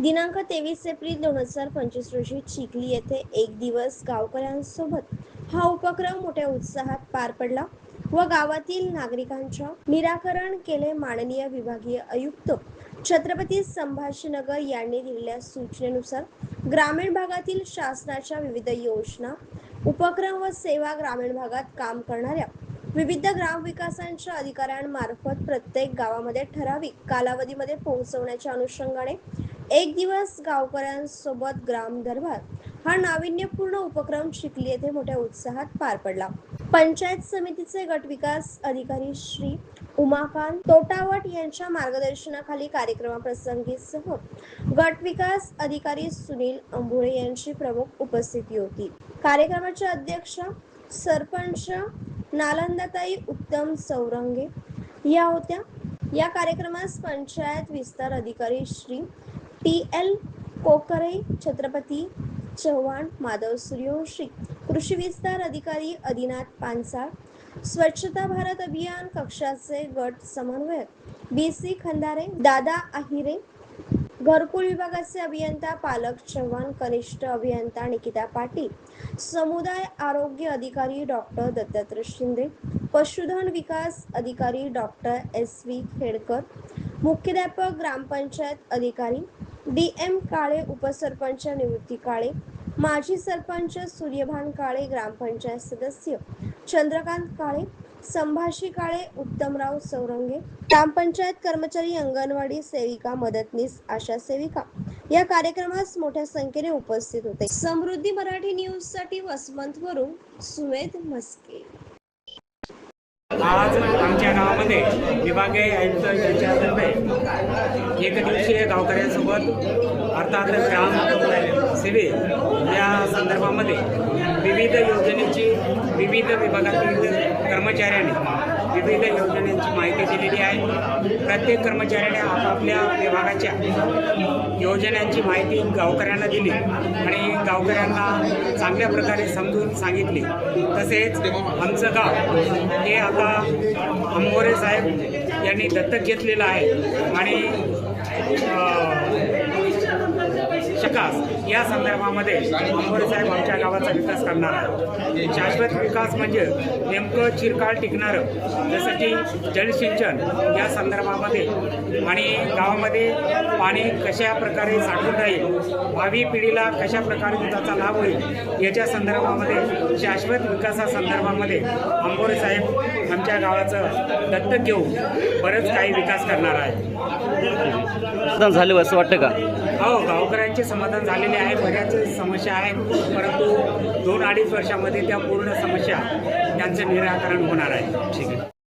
दिनांक तेवीस एप्रिल दोन हजार पंचवीस रोजी चिखली येथे एक दिवस गावकऱ्यांसोबत हा उपक्रम मोठ्या उत्साहात पार पडला व गावातील नागरिकांच्या निराकरण केले माननीय विभागीय आयुक्त छत्रपती संभाजीनगर यांनी दिलेल्या सूचनेनुसार ग्रामीण भागातील शासनाच्या विविध योजना उपक्रम व सेवा ग्रामीण भागात काम करणाऱ्या विविध ग्रामविकासांच्या अधिकाऱ्यांमार्फत प्रत्येक गावामध्ये ठराविक कालावधीमध्ये पोहोचवण्याच्या अनुषंगाने एक दिवस गावकऱ्यांसोबत ग्राम दरबार हा नाविन्यपूर्ण उपक्रम चिखली येथे मोठ्या उत्साहात पार पडला. पंचायत समितीचे गट विकास अधिकारी श्री उमाकांत तोटावट यांच्या मार्गदर्शनाखाली कार्यक्रमाप्रसंगी सह गट विकास अधिकारी सुनील अंबुळे यांची प्रमुख उपस्थिती होती. कार्यक्रमाच्या अध्यक्षा सरपंच नालंदाताई उत्तम सौरंगे. या होत्या. या कार्यक्रमास पंचायत विस्तार अधिकारी श्री टी एल कोकरे छत्रपती चव्हाण माधव सूर्यवंशी कृषी विस्तार अधिकारी आदिनाथ पानसाळ स्वच्छता भारत अभियान कक्षाचे गट समन्वयक बी सी खंदारे दादा आहिरे घरकुल विभागाचे अभियंता पालक चव्हाण कनिष्ठ अभियंता निकिता पाटील समुदाय आरोग्य अधिकारी डॉक्टर दत्तात्रय शिंदे पशुधन विकास अधिकारी डॉक्टर एस व्ही खेडकर मुख्याध्यापक ग्रामपंचायत अधिकारी डी एम काळे उपसरपंच निवृत्ती काळे माजी सरपंच सूर्यभान काळे ग्रामपंचायत सदस्य चंद्रकांत काळे संभाषी काळे उत्तमराव सौरंगे ग्रामपंचायत कर्मचारी अंगणवाडी सेविका मदतनीस आशा सेविका. या कार्यक्रमास मोठ्या संख्येने उपस्थित होते. समृद्धी मराठी न्यूजसाठी वसमंत वरून सुमेध मस्के आज आमच्या गावामध्ये विभागीय आयुक्त यांच्यातर्फे एक दिवसीय गावकऱ्यांसोबत अर्थात ग्राम सिव्हिल या संदर्भामध्ये विविध योजनेची विविध विभागातील कर्मचाऱ्यांनी विविध योजनेची माहिती दिलेली आहे. प्रत्येक कर्मचाऱ्याने आपापल्या विभागाच्या योजनांची माहिती गावकऱ्यांना दिली आणि गावकऱ्यांना चांगल्या प्रकारे समजून सांगितली. तसेच आमचं गाव हे आता अंबोरे साहेब यांनी दत्तक घेतलेलं आहे आणि या संदर्भामध्ये अंबोरे साहेब आमच्या गावाचा विकास करणार आहे शाश्वत विकास म्हणजे नेमकं चिरकाळ टिकणारं. जसं की जलसिंचन या संदर्भामध्ये आणि गावामध्ये पाणी कशा प्रकारे साठून राहील भावी पिढीला कशा प्रकारे त्याचा लाभ होईल याच्या संदर्भामध्ये शाश्वत विकासासंदर्भामध्ये अंबोरे साहेब आमच्या गावाचं दत्तक घेऊन बरंच काही विकास करणार आहे समाधान झालं असं वाटतं का? हो गावकऱ्यांचे समाधान झालेले आहे बऱ्याच समस्या आहेत. परंतु दोन अडीच वर्षामध्ये त्या पूर्ण समस्या त्यांचं निराकरण होणार आहे. ठीक आहे.